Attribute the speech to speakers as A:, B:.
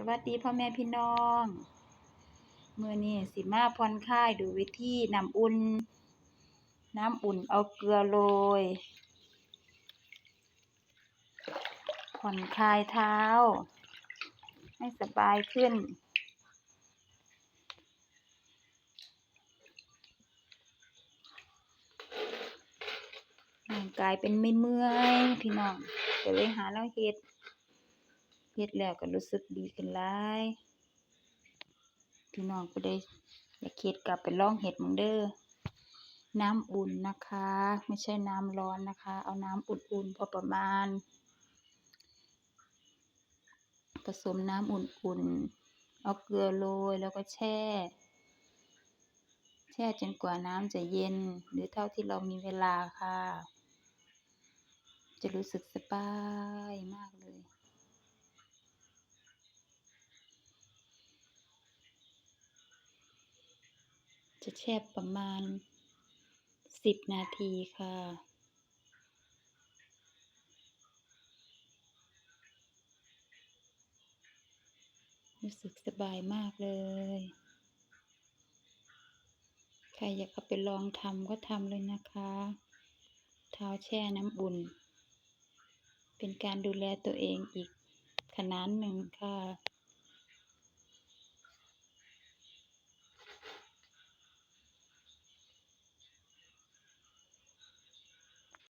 A: สวัสดีพ่อแม่พี่น้องเมื้อนี้สิมาผ่อนคลายดูวิธีน้ำอุ่น น้ำอุ่นเอาเกลือโรยผ่อนคลายเท้า ให้สบายขึ้น ร่างกายเป็นไม่เมื่อยพี่น้องก็เลยหาแนวเฮ็ด เฮ็ดแล้วก็รู้สึกดีขึ้นหลายพี่น้องผู้ใดอยากเฮ็ดก็ไปลองเฮ็ดเบิ่งเด้อน้ำอุ่นนะคะ ไม่ใช่น้ำร้อนนะคะ เอาน้ำอุ่นๆพอประมาณ ผสมน้ำอุ่นๆ เอาเกลือโรยแล้วก็แช่ แช่จนกว่าน้ำจะเย็น หรือเท่าที่เรามีเวลาค่ะ จะรู้สึกสบายมากเลย จะแช่ประมาณ 10 นาทีค่ะ รู้สึกสบายมากเลย ใครอยากเอาไปลองทำก็ทำเลยนะคะ เท้าแช่น้ำอุ่นเป็นการดูแลตัวเองอีกขนาดหนึ่งค่ะ